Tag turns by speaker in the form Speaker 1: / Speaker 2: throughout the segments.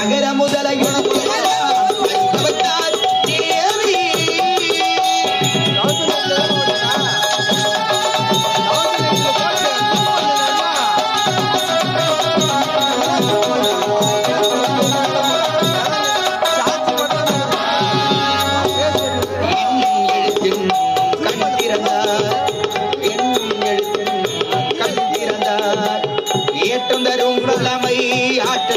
Speaker 1: அகர முதல எழுத்தெல்லாம்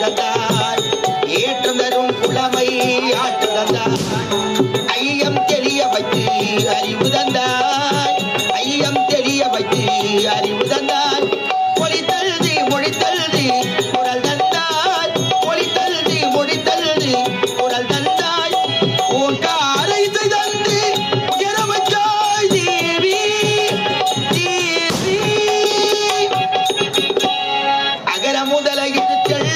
Speaker 1: தந்தாய். ஏற்று தரும் புலமை ஆற்று தந்தாய். ஐயம் தெரிய வைத்து அறிவு தந்தாய். ஐயம் தெரிய வைத்து அறிவு தந்தாய். ஒளி தழுதி மொழி தழுதி குரல் தந்தாய். ஒளி தழுதி மொழி தழுதி குரல் தந்தாய். ஊட்டாலை தந்து உயர வச்சாய் தேவி தேவி. அகர முதல எழுத்தல்